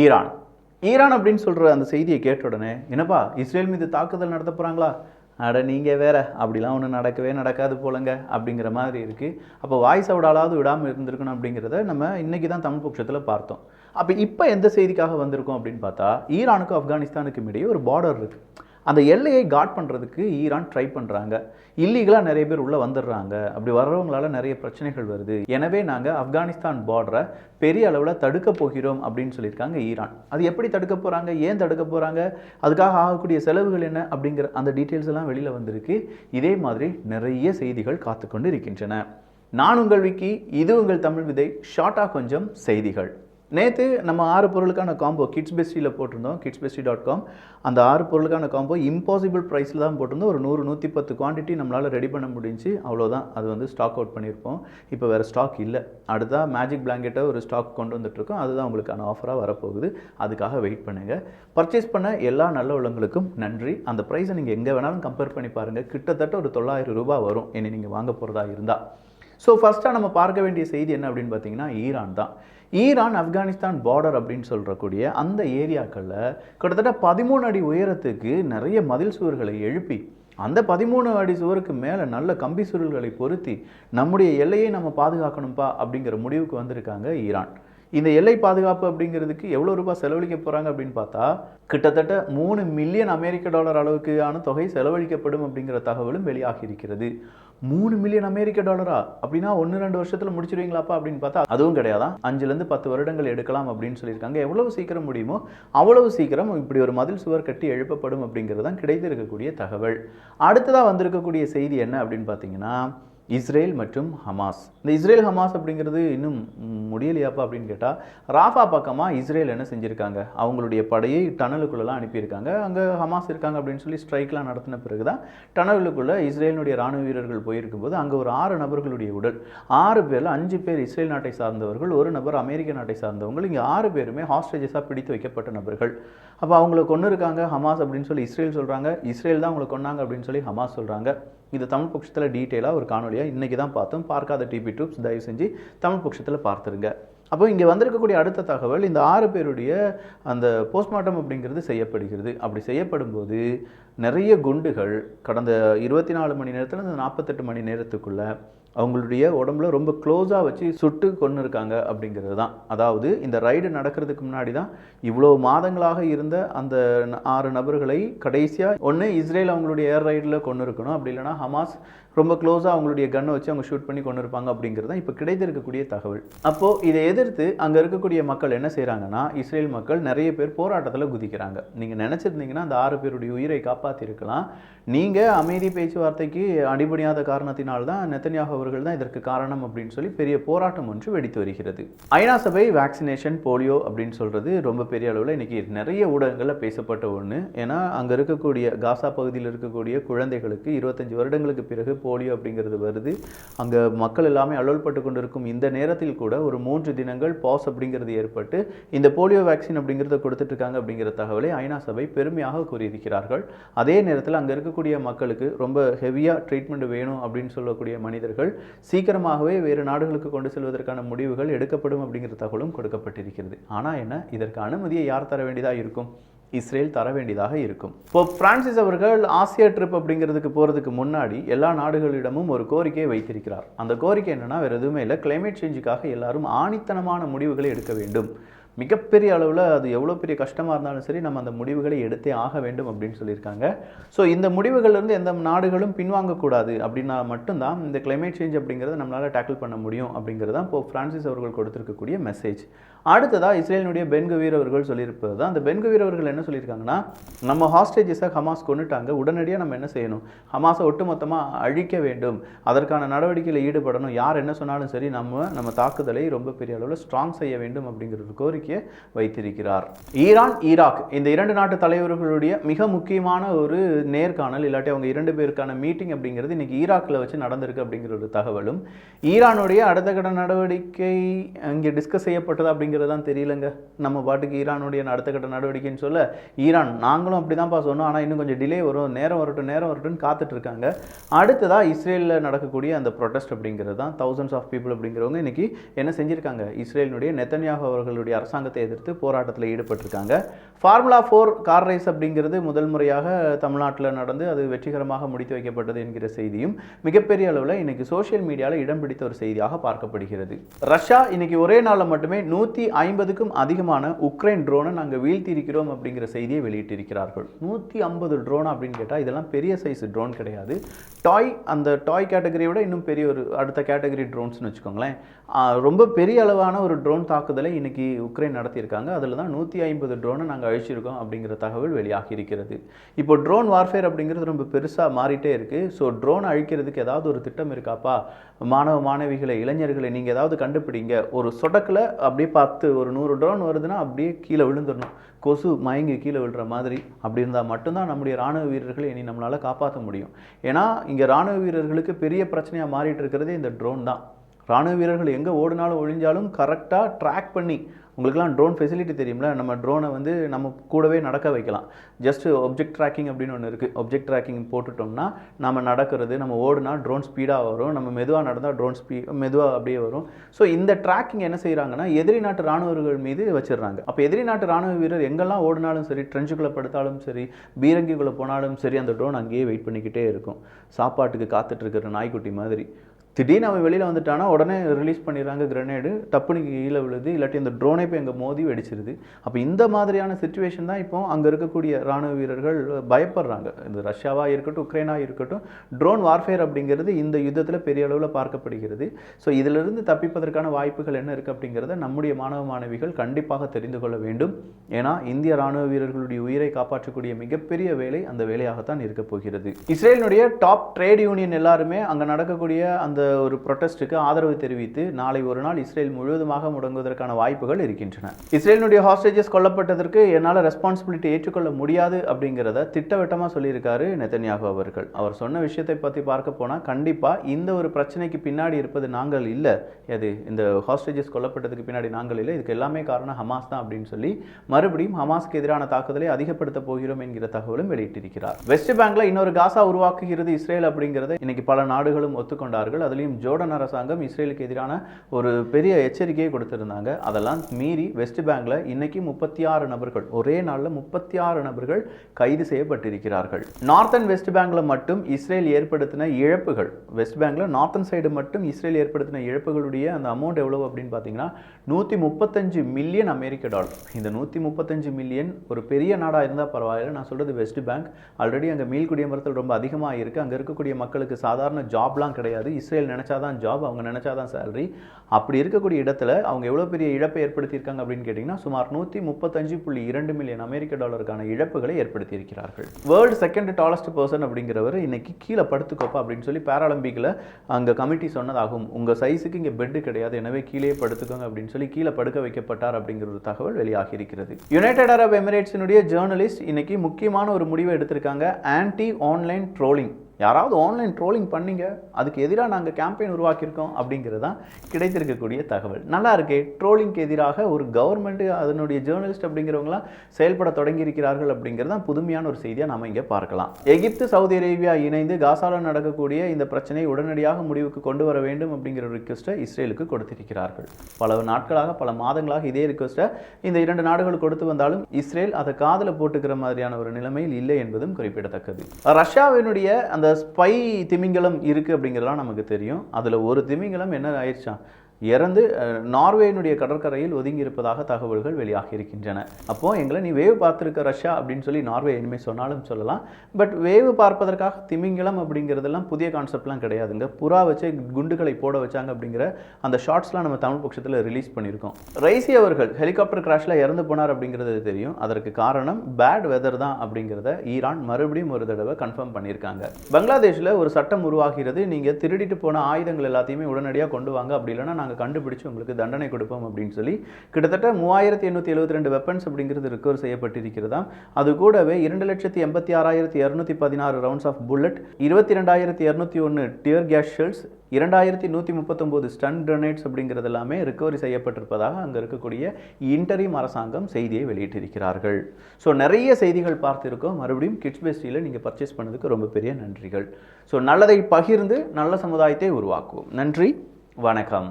Iran. Iran அப்படின்னு சொல்கிற அந்த செய்தியை கேட்ட உடனே என்னப்பா இஸ்ரேல் மீது தாக்குதல் நடத்த போகிறாங்களா அட நீங்கள் வேற அப்படிலாம் ஒன்றும் நடக்கவே நடக்காது போலங்க அப்படிங்கிற மாதிரி இருக்குது அப்போ வாய்ஸ் அவுடாலாவது விடாமல் இருந்திருக்கணும் அப்படிங்கிறத நம்ம இன்றைக்கி தான் தமிழ் பட்சத்தில் பார்த்தோம். அப்போ இப்போ எந்த செய்திக்காக வந்திருக்கோம் அப்படின்னு பார்த்தா ஈரானுக்கும் ஆப்கானிஸ்தானுக்கும் இடையே ஒரு பார்டர் இருக்குது அந்த எல்லையை காட் பண்ணுறதுக்கு ஈரான் ட்ரை பண்ணுறாங்க இல்லீகலாக நிறைய பேர் உள்ளே வந்துடுறாங்க. அப்படி வர்றவங்களால நிறைய பிரச்சனைகள் வருது. எனவே நாங்கள் ஆப்கானிஸ்தான் பார்டரை பெரிய அளவில் தடுக்க போகிறோம் அப்படின்னு சொல்லியிருக்காங்க ஈரான். அது எப்படி தடுக்க போகிறாங்க ஏன் தடுக்க போகிறாங்க அதுக்காக ஆகக்கூடிய செலவுகள் என்ன? அப்படிங்கிற அந்த டீட்டெயில்ஸ் எல்லாம் வெளியில் வந்திருக்கு. இதே மாதிரி நிறைய செய்திகள் காத்துக்கொண்டு இருக்கின்றன. நான் உங்கள் விக்கி இது உங்கள் தமிழ் விதை. ஷார்ட்டாக கொஞ்சம் செய்திகள். நேற்று நம்ம ஆறு பொருளுக்கான காம்போ கிட்ஸ் பெஸ்டியில் போட்டிருந்தோம் கிட்ஸ் பெஸ்டி டாட் காம் அந்த ஆறு பொருளுக்கான காம்போ இம்பாசிபிள் ப்ரைஸில் தான் போட்டிருந்தோம். ஒரு நூறு நூற்றி பத்து குவான்டிட்டி நம்மளால் ரெடி பண்ண முடிஞ்சு அவ்வளோதான் அது வந்து ஸ்டாக் அவுட் பண்ணியிருப்போம். இப்போ வேறு ஸ்டாக் இல்லை. அடுத்ததாக மேஜிக் பிளாங்கெட்டை ஒரு ஸ்டாக் கொண்டு வந்துட்டுருக்கோம். அதுதான் உங்களுக்கான ஆஃபராக வரப்போகுது. அதுக்காக வெயிட் பண்ணுங்கள் பர்ச்சேஸ் பண்ண எல்லா நல்ல உள்ளங்களுக்கும் நன்றி. அந்த ப்ரைஸை நீங்கள் எங்கே வேணாலும் கம்பேர் பண்ணி பாருங்கள் கிட்டத்தட்ட ஒரு தொள்ளாயிரம் ரூபாய் வரும். என்னை நீங்கள் வாங்க போகிறதா இருந்தால் ஸோ ஃபஸ்ட்டாக நம்ம பார்க்க வேண்டிய செய்தி என்ன அப்படின்னு பார்த்தீங்கன்னா ஈரான் தான். ஈரான் ஆப்கானிஸ்தான் பார்டர் அப்படின்னு சொல்கிறக்கூடிய அந்த ஏரியாக்களில் கிட்டத்தட்ட பதிமூணு அடி உயரத்துக்கு நிறைய மதில் சுவர்களை எழுப்பி அந்த பதிமூணு அடி சுவருக்கு மேலே நல்ல கம்பி சுருள்களை பொருத்தி நம்முடைய எல்லையை நம்ம பாதுகாக்கணும்ப்பா அப்படிங்கிற முடிவுக்கு வந்திருக்காங்க ஈரான். இந்த எல்லை பாதுகாப்பு அப்படிங்கிறதுக்கு எவ்வளோ ரூபாய் செலவழிக்க போகிறாங்க அப்படின்னு பார்த்தா கிட்டத்தட்ட மூணு மில்லியன் அமெரிக்க டாலர் அளவுக்கான தொகை செலவழிக்கப்படும் அப்படிங்கிற தகவலும் வெளியாகி இருக்கிறது. மூணு மில்லியன் அமெரிக்க டாலரா அப்படின்னா ஒன்று ரெண்டு வருஷத்தில் முடிச்சிருவீங்களாப்பா அப்படின்னு பார்த்தா அதுவும் கிடையாதான் அஞ்சுலேருந்து பத்து வருடங்கள் எடுக்கலாம் அப்படின்னு சொல்லியிருக்காங்க. எவ்வளவு சீக்கிரம் முடியுமோ அவ்வளவு சீக்கிரம் இப்படி ஒரு மதில் சுவர் கட்டி எழுப்பப்படும் அப்படிங்கிறது தான் கிடைத்திருக்கக்கூடிய தகவல். அடுத்ததாக வந்திருக்கக்கூடிய செய்தி என்ன அப்படின்னு பார்த்தீங்கன்னா இஸ்ரேல் மற்றும் ஹமாஸ். இந்த இஸ்ரேல் ஹமாஸ் அப்படிங்கிறது இன்னும் முடியலையாப்பா அப்படின்னு கேட்டால் ராஃபா பக்கமாக இஸ்ரேல் என்ன செஞ்சுருக்காங்க? அவங்களுடைய படையை டனலுக்குள்ளெல்லாம் அனுப்பியிருக்காங்க. அங்கே ஹமாஸ் இருக்காங்க அப்படின்னு சொல்லி ஸ்ட்ரைக்லாம் நடத்தின பிறகு தான் டனலுக்குள்ளே இஸ்ரேலினுடைய ராணுவ வீரர்கள் போயிருக்கும்போது அங்கே ஒரு ஆறு நபர்களுடைய உடல் ஆறு பேரில் அஞ்சு பேர் இஸ்ரேல் நாட்டை சார்ந்தவர்கள் ஒரு நபர் அமெரிக்க நாட்டை சார்ந்தவங்க இங்கே ஆறு பேருமே ஹாஸ்டேஜஸாக பிடித்து வைக்கப்பட்ட நபர்கள். அப்போ அவங்களை கொண்டு இருக்காங்க ஹமாஸ் அப்படின்னு சொல்லி இஸ்ரேல் சொல்கிறாங்க இஸ்ரேல் தான் அவங்களை கொண்டாங்க அப்படின்னு சொல்லி ஹமாஸ் சொல்கிறாங்க இது தமிழ் பட்சத்தில் டீட்டெயிலாக ஒரு காணொலியாக இன்றைக்கி தான் பார்த்தோம். பார்க்காத டிபி டூப்ஸ் தயவு செஞ்சு தமிழ் பட்சத்தில் பார்த்துருங்க. அப்போ இங்கே வந்திருக்கக்கூடிய அடுத்த தகவல் இந்த ஆறு பேருடைய அந்த போஸ்ட்மார்ட்டம் அப்படிங்கிறது செய்யப்படுகிறது. அப்படி செய்யப்படும்போது நிறைய குண்டுகள் கடந்த இருபத்தி நாலு மணி நேரத்தில் இந்த நாற்பத்தெட்டு மணி நேரத்துக்குள்ளே அவங்களுடைய உடம்புல ரொம்ப க்ளோஸாக வச்சு சுட்டு கொண்டு இருக்காங்க அப்படிங்கிறது தான். அதாவது இந்த ரைடு நடக்கிறதுக்கு முன்னாடி தான் இவ்வளோ மாதங்களாக இருந்த அந்த ஆறு நபர்களை கடைசியாக ஒன்று இஸ்ரேல் அவங்களுடைய ஏர் ரைடில் கொண்டு இருக்கணும். அப்படி இல்லைனா ஹமாஸ் ரொம்ப க்ளோஸாக அவங்களுடைய கன்னை வச்சு அவங்க ஷூட் பண்ணி கொண்டு இருப்பாங்க அப்படிங்கிறது தான் இப்போ கிடைத்திருக்கக்கூடிய தகவல். அப்போது இதை எதிர்த்து அங்கே இருக்கக்கூடிய மக்கள் என்ன செய்கிறாங்கன்னா இஸ்ரேல் மக்கள் நிறைய பேர் போராட்டத்தில் குதிக்கிறாங்க. நீங்கள் நினச்சிருந்தீங்கன்னா அந்த ஆறு பேருடைய உயிரை காப்பாற்றிருக்கலாம் நீங்கள் அமைதி பேச்சுவார்த்தைக்கு அடிபடியாத காரணத்தினால்தான் நெத்தனியாக அவர்கள் தான் இதற்கு காரணம் அப்படின்னு சொல்லி பெரிய போராட்டம் ஒன்று வெடித்து வருகிறது. ஐநா சபை வேக்சினேஷன் போலியோ அப்படின்னு சொல்கிறது ரொம்ப பெரிய அளவில் இன்றைக்கி நிறைய ஊடகங்களில் பேசப்பட்ட ஒன்று ஏன்னா அங்கே இருக்கக்கூடிய காசா பகுதியில் இருக்கக்கூடிய குழந்தைகளுக்கு இருபத்தஞ்சி வருடங்களுக்கு பிறகு போலியோ அப்படிங்கிறது வருது. அங்கே மக்கள் எல்லாமே அலுவல்பட்டு கொண்டிருக்கும் இந்த நேரத்தில் கூட ஒரு மூன்று தினங்கள் பாஸ் அப்படிங்கிறது ஏற்பட்டு இந்த போலியோ வேக்சின் அப்படிங்கிறத கொடுத்துட்ருக்காங்க அப்படிங்கிற தகவலை ஐநா சபை பெருமையாக கூறியிருக்கிறார்கள். அதே நேரத்தில் அங்கே இருக்கக்கூடிய மக்களுக்கு ரொம்ப ஹெவியாக ட்ரீட்மெண்ட் வேணும் அப்படின்னு சொல்லக்கூடிய மனிதர்கள் சீக்கிரமாகவே வேறு நாடுகளுக்கு கொண்டு செல்வதற்கான முடிவுகள் எடுக்கப்படும் அப்படிங்கிற தகவலும் கொடுக்கப்பட்டிருக்கிறது. ஆனால் என்ன? இதற்கு அனுமதியை யார் தர வேண்டியதாக இருக்கும்? இஸ்ரேல் தர வேண்டியதாக இருக்கும். இப்போ பிரான்சிஸ் அவர்கள் ஆசியா ட்ரிப் அப்படிங்கிறதுக்கு போகிறதுக்கு முன்னாடி எல்லா நாடுகளிடமும் ஒரு கோரிக்கையை வைத்திருக்கிறார். அந்த கோரிக்கை என்னன்னா வேறு எதுவுமே இல்லை. கிளைமேட் சேஞ்சுக்காக எல்லாரும் ஆணித்தனமான முடிவுகளை எடுக்க வேண்டும். மிகப்பெரிய அளவில் அது எவ்வளோ பெரிய கஷ்டமாக இருந்தாலும் சரி நம்ம அந்த முடிவுகளை எடுத்தே ஆக வேண்டும் அப்படின்னு சொல்லியிருக்காங்க. ஸோ இந்த முடிவுகள்லேருந்து எந்த நாடுகளும் பின்வாங்கக்கூடாது அப்படின்னா மட்டும்தான் இந்த கிளைமேட் சேஞ்ச் அப்படிங்கிறத நம்மளால் டேக்கிள் பண்ண முடியும் அப்படிங்கிறது தான் இப்போ ஃப்ரான்சிஸ் அவர்கள் கொடுத்துருக்கக்கூடிய மெசேஜ் அடுத்ததாக இஸ்ரேலினுடைய பென்கவீர் அவர்கள் சொல்லியிருப்பது தான். அந்த பென்கவீர் அவர்கள் என்ன சொல்லியிருக்காங்கன்னா நம்ம ஹாஸ்டேஜஸை ஹமாஸ் கொண்டுட்டாங்க உடனடியாக நம்ம என்ன செய்யணும்? ஹமாஸை ஒட்டுமொத்தமாக அழிக்க வேண்டும். அதற்கான நடவடிக்கையில் ஈடுபடணும். யார் என்ன சொன்னாலும் சரி நம்ம நம்ம தாக்குதலை ரொம்ப பெரிய அளவில் ஸ்ட்ராங் செய்ய வேண்டும் அப்படிங்கிற ஒரு கோரிக்கையை வைத்திருக்கிறார். ஈரான் ஈராக் இந்த இரண்டு நாட்டு தலைவர்களுடைய மிக முக்கியமான ஒரு நேர்காணல் இல்லாட்டி அவங்க இரண்டு பேருக்கான மீட்டிங் அப்படிங்கிறது இன்னைக்கு ஈராக்கில் வச்சு நடந்திருக்கு அப்படிங்கிற ஒரு தகவலும் ஈரானுடைய அடுத்த கட்ட நடவடிக்கை இங்கே டிஸ்கஸ் செய்யப்பட்டது அப்படிங்கிற அப்படிங்கிறதான் தெரியலங்க. நம்ம பாட்டுக்கு ஈரானுடைய அடுத்த கட்ட நடவடிக்கைன்னு சொல்ல ஈரான் நாங்களும் அப்படி தான்ப்பா சொன்னோம். ஆனால் இன்னும் கொஞ்சம் டிலே வரும். நேரம் வரட்டும் நேரம் வரட்டும்னு காத்துட்ருக்காங்க அடுத்ததாக இஸ்ரேலில் நடக்கக்கூடிய அந்த ப்ரொடெஸ்ட் அப்படிங்கிறது தான் தௌசண்ட்ஸ் ஆஃப் பீப்புள் அப்படிங்கிறவங்க இன்றைக்கி என்ன செஞ்சுருக்காங்க? இஸ்ரேலினுடைய நெத்தன்யாகு அவர்களுடைய அரசாங்கத்தை எதிர்த்து போராட்டத்தில் ஈடுபட்டிருக்காங்க. ஃபார்முலா ஃபோர் கார் ரேஸ் அப்படிங்கிறது முதல் முறையாக தமிழ்நாட்டில் நடந்து அது வெற்றிகரமாக முடித்து வைக்கப்பட்டது என்கிற செய்தியும் மிகப்பெரிய அளவில் இன்னைக்கு சோஷியல் மீடியாவில் இடம் பிடித்த ஒரு செய்தியாக பார்க்கப்படுகிறது. ரஷ்யா இன்னைக்கு ஒரே நாளில் மட்டுமே நூற்றி நூற்றி ஐம்பதுக்கும் அதிகமான உக்ரைன் ட்ரோனை நாங்கள் வீழ்த்தியிருக்கிறோம் அப்படிங்கிற செய்தியை வெளியிட்டிருக்கிறார்கள். நூற்றி ஐம்பது ட்ரோன் அப்படின்னு கேட்டால் இதெல்லாம் பெரிய சைஸ் ட்ரோன் கிடையாது. டாய் அந்த டாய் கேட்டகரியை விட இன்னும் பெரிய ஒரு அடுத்த கேட்டகரி ட்ரோன்ஸ்னு வச்சுக்கோங்களேன். ரொம்ப பெரிய அளவான ஒரு ட்ரோன் தாக்குதலை இன்றைக்கி உக்ரைன் நடத்தியிருக்காங்க. அதில் தான் நூற்றி ஐம்பது ட்ரோனை நாங்கள் அழிச்சிருக்கோம் அப்படிங்கிற தகவல் வெளியாகி இருக்கிறது இப்போ ட்ரோன் வார்ஃபேர் அப்படிங்கிறது ரொம்ப பெருசாக மாறிட்டே இருக்குது ஸோ ட்ரோன் அழிக்கிறதுக்கு ஏதாவது ஒரு திட்டம் இருக்காப்பா? மாணவ மாணவிகளை இளைஞர்களை நீங்கள் ஏதாவது கண்டுபிடிங்க. ஒரு சொடக்கில் அப்படியே பார்த்து ஒரு நூறு ட்ரோன் வருதுன்னா அப்படியே கீழே விழுந்துடணும் கொசு மயங்கி கீழே விழுற மாதிரி அப்படி இருந்தால் மட்டும்தான் நம்முடைய ராணுவ வீரர்களை இனி நம்மளால் காப்பாற்ற முடியும். ஏன்னா இங்கே ராணுவ வீரர்களுக்கு பெரிய பிரச்சனையாக மாறிட்டு இருக்கிறதே இந்த ட்ரோன் தான். ராணுவ வீரர்கள் எங்கே ஓடினாலும் ஒழிஞ்சாலும் கரெக்டாக ட்ராக் பண்ணி உங்களுக்குலாம் ட்ரோன் ஃபெசிலிட்டி தெரியும்ல நம்ம ட்ரோனை வந்து நம்ம கூடவே நடக்க வைக்கலாம். ஜஸ்ட் ஒப்ஜெக்ட் ட்ராக்கிங் அப்படின்னு ஒன்று இருக்குது ஒப்ஜெக்ட் ட்ராக்கிங் போட்டுட்டோம்னா நம்ம நடக்கிறது நம்ம ஓடுனா ட்ரோன் ஸ்பீடாக வரும். நம்ம மெதுவாக நடந்தால் ட்ரோன் ஸ்பீ மெதுவாக அப்படியே வரும். ஸோ இந்த ட்ராக்கிங் என்ன செய்கிறாங்கன்னா எதிரி நாட்டு ராணுவர்கள் மீது வச்சிடுறாங்க. அப்போ எதிரி நாட்டு ராணுவ வீரர் எங்கெல்லாம் ஓடினாலும் சரி ட்ரெஞ்சுக்குள்ளே படுத்தாலும் சரி பீரங்கிக்குள்ளே போனாலும் சரி அந்த ட்ரோன் அங்கேயே வெயிட் பண்ணிக்கிட்டே இருக்கும். சாப்பாட்டுக்கு காத்துட்ருக்கிற நாய்க்குட்டி மாதிரி. திடீர்னு அவன் வெளியில் வந்துட்டானா உடனே ரிலீஸ் பண்ணிடுறாங்க கிரனேடு டப்புனு கீழே விழுது இல்லாட்டி அந்த ட்ரோனே போய் எங்கள் மோதி வெடிச்சிருது. அப்போ இந்த மாதிரியான சுச்சுவேஷன் தான் இப்போ அங்கே இருக்கக்கூடிய ராணுவ வீரர்கள் பயப்படுறாங்க. இந்த ரஷ்யாவாக இருக்கட்டும் உக்ரைனாக இருக்கட்டும் ட்ரோன் வார்ஃபேர் அப்படிங்கிறது இந்த யுத்தத்தில் பெரிய அளவில் பார்க்கப்படுகிறது. ஸோ இதிலிருந்து தப்பிப்பதற்கான வாய்ப்புகள் என்ன இருக்குது அப்படிங்கிறத நம்முடைய மாணவ மாணவிகள் கண்டிப்பாக தெரிந்து கொள்ள வேண்டும். ஏன்னா இந்திய ராணுவ வீரர்களுடைய உயிரை காப்பாற்றக்கூடிய மிகப்பெரிய வேலை அந்த வேலையாகத்தான் இருக்கப் போகிறது. இஸ்ரேலினுடைய டாப் ட்ரேட் யூனியன் எல்லாருமே அங்கே நடக்கக்கூடிய அந்த ஒரு ப்ரொட்டஸ்ட்டுக்கு ஆதரவு தெரிவித்து நாளை ஒரு நாள் இஸ்ரேல் முழுவதுமாக முடங்குவதற்கான வாய்ப்புகள் இருக்கின்றன. இஸ்ரேலினுடைய ஹாஸ்டேஜஸ் கொல்லப்பட்டதற்கு என்னால் ரெஸ்பான்சிபிலிட்டி ஏற்றுக்கொள்ள முடியாது அப்படிங்கிறத திட்டவட்டமாக சொல்லியிருக்காரு நெத்தன்யாகு அவர்கள். அவர் சொன்ன விஷயத்தை பற்றி பார்க்க போனால் கண்டிப்பாக இந்த ஒரு பிரச்சனைக்கு பின்னாடி இருப்பது நாங்கள் இல்லை. எது? இந்த ஹாஸ்டேஜஸ் கொல்லப்பட்டதுக்கு பின்னாடி நாங்கள் இல்லை. இதுக்கு எல்லாமே காரணம் ஹமாஸ் தான் அப்படின்னு சொல்லி மறுபடியும் ஹமாஸ்க்கு எதிரான தாக்குதலை அதிகப்படுத்த போகிறோம் என்கிற தகவலும் வெளியிட்டிருக்கிறார். வெஸ்ட் பேங்க்ல இன்னொரு காசா உருவாக்குகிறது இஸ்ரேல் அப்படிங்கிறத இன்னைக்கு பல நாடுகளும் ஒத்துக்கொண்டார்கள். அதுலேயும் ஜோர்டன் அரசாங்கம் இஸ்ரேலுக்கு எதிரான ஒரு பெரிய எச்சரிக்கையை கொடுத்திருந்தாங்க. அதெல்லாம் மீறி வெஸ்ட் பேங்க்ல இன்னைக்கு முப்பத்தி ஆறு நபர்கள் ஒரே நாளில் முப்பத்தி ஆறு நபர்கள் கைது செய்யப்பட்டிருக்கிறார்கள். நார்த்தன் வெஸ்ட் பேங்க்ல மட்டும் இஸ்ரேல் ஏற்படுத்தின இழப்புகள் வெஸ்ட் பேங்க்ல நார்த்தன் சைடு மட்டும் இஸ்ரேல் ஏற்படுத்தின இழப்புகளுடைய அந்த அமௌண்ட் எவ்வளவு அப்படின்னு பார்த்தீங்கன்னா நூற்றி முப்பத்தஞ்சு மில்லியன் அமெரிக்க டாலர் இந்த நூற்றி முப்பத்தஞ்சு மில்லியன் ஒரு பெரிய நாடாக இருந்தால் பரவாயில்ல. நான் சொல்கிறது வெஸ்ட் பேங்க். ஆல்ரெடி அங்கே மீள் மரத்தில் ரொம்ப அதிகமாக இருக்குது அங்கே இருக்கக்கூடிய மக்களுக்கு சாதாரண ஜாப்லாம் கிடையாது. இஸ்ரேல் நினச்சாதான் ஜாப் அவங்க நினச்சாதான் சேலரி அப்படி இருக்கக்கூடிய இடத்துல அவங்க எவ்வளோ பெரிய இழப்பை ஏற்படுத்தியிருக்காங்க அப்படின்னு கேட்டிங்கன்னா சுமார் நூற்றி முப்பத்தஞ்சு புள்ளி இரண்டு மில்லியன் அமெரிக்க டாலருக்கான இழப்புகளை ஏற்படுத்தியிருக்கிறார்கள். வேர்ல்டு செகண்ட் டாலஸ்ட் பர்சன் அப்படிங்கிறவர் இன்னைக்கு கீழே படுத்துக்கோப்பா அப்படின்னு சொல்லி பேராலம்பிக்கில் அங்கே கமிட்டி சொன்னதாகும் உங்கள் சைஸுக்கு இங்கே பெட்டு கிடையாது எனவே கீழே படுத்துக்கோங்க அப்படின்னு சொல்லி கீழே படுக்க வைக்கப்பட்டார் அப்படிங்கிற ஒரு தகவல் வெளியாகி இருக்கிறது யுனைடெட் அரப் எமிரேட்ஸினுடைய ஜேர்னலிஸ்ட் இன்னைக்கு முக்கியமான ஒரு முடிவை எடுத்திருக்காங்க ஆன்டி ஆன்லைன் ட்ரோலிங் யாராவது ஆன்லைன் ட்ரோலிங் பண்ணீங்க அதுக்கு எதிராக நாங்கள் கேம்பெயின் உருவாக்கியிருக்கோம் அப்படிங்கிறது தான் கிடைத்திருக்கக்கூடிய தகவல். நல்லா இருக்கே ட்ரோலிங்க்கு எதிராக ஒரு கவர்மெண்ட்டு அதனுடைய ஜேர்னலிஸ்ட் அப்படிங்கிறவங்களாம் செயல்பட தொடங்கி இருக்கிறார்கள் அப்படிங்கிறது தான் புதுமையான ஒரு செய்தியாக நம்ம இங்கே பார்க்கலாம். எகிப்து சவுதி அரேபியா இணைந்து காசாவில் நடக்கக்கூடிய இந்த பிரச்சனையை உடனடியாக முடிவுக்கு கொண்டு வர வேண்டும் அப்படிங்கிற ஒரு ரிக்வெஸ்ட்டை இஸ்ரேலுக்கு கொடுத்திருக்கிறார்கள். பல நாட்களாக பல மாதங்களாக இதே ரிக்வெஸ்ட்டை இந்த இரண்டு நாடுகள் கொடுத்து வந்தாலும் இஸ்ரேல் அதை காதில் போட்டுக்கிற மாதிரியான ஒரு நிலைமையில் இல்லை என்பதும் குறிப்பிடத்தக்கது. ரஷ்யாவினுடைய அந்த ஸ்பை திமிங்கலம் இருக்குது அப்படிங்கிறதெல்லாம் நமக்கு தெரியும். அதில் ஒரு திமிங்கலம் என்ன ஆயிடுச்சான்? இறந்து நார்வேயினுடைய கடற்கரையில் ஒதுங்கி இருப்பதாக தகவல்கள் வெளியாகி இருக்கின்றன. அப்போ எங்களை நீ வேவு பார்த்துருக்க ரஷ்யா அப்படின்னு சொல்லி நார்வே இனிமேல் சொன்னாலும் சொல்லலாம். பட் வேவு பார்ப்பதற்காக திமிங்கலம் அப்படிங்கிறதெல்லாம் புதிய கான்செப்ட்லாம் கிடையாதுங்க. புறா வச்சு குண்டுகளை போட வச்சாங்க அப்படிங்கிற அந்த ஷார்ட்ஸ்லாம் நம்ம தமிழ் பட்சத்தில் ரிலீஸ் பண்ணியிருக்கோம். ரைசி அவர்கள் ஹெலிகாப்டர் கிராஷில் இறந்து போனார் அப்படிங்கிறது தெரியும். அதற்கு காரணம் பேட் வெதர் தான் அப்படிங்கிறத ஈரான் மறுபடியும் ஒரு தடவை கன்ஃபார்ம் பண்ணியிருக்காங்க. பங்களாதேஷில் ஒரு சட்டம் உருவாகிறது. நீங்கள் திருடிட்டு போன ஆயுதங்கள் எல்லாத்தையுமே உடனடியாக கொண்டு வாங்க. அப்படி இல்லைன்னா நாங்கள் நாங்கள் கண்டுபிடிச்சு உங்களுக்கு தண்டனை கொடுப்போம் அப்படின்னு சொல்லி கிட்டத்தட்ட மூவாயிரத்தி எண்ணூற்றி எழுபத்தி ரெண்டு வெப்பன்ஸ் அப்படிங்கிறது ரிக்கவர் செய்யப்பட்டிருக்கிறதாம் அது கூடவே இரண்டு லட்சத்தி எண்பத்தி ஆறாயிரத்தி இரநூத்தி பதினாறு ரவுண்ட்ஸ் ஆஃப் புல்லட் இருபத்தி ரெண்டாயிரத்தி இரநூத்தி ஒன்று டியர் கேஸ் ஷெல்ஸ் இரண்டாயிரத்தி நூற்றி முப்பத்தொம்போது ஸ்டன் கிரனேட்ஸ் அப்படிங்கிறது எல்லாமே ரிக்கவரி செய்யப்பட்டிருப்பதாக அங்கே இருக்கக்கூடிய இன்டரிம் அரசாங்கம் செய்தியை வெளியிட்டிருக்கிறார்கள். ஸோ நிறைய செய்திகள் பார்த்திருக்கோம். மறுபடியும் கிட்ஸ் பெஸ்டியில் நீங்கள் பர்ச்சேஸ் பண்ணதுக்கு ரொம்ப பெரிய நன்றிகள். ஸோ நல்லதை பகிர்ந்து நல்ல சமுதாயத்தை உருவாக்குவோம். நன்றி. வணக்கம்.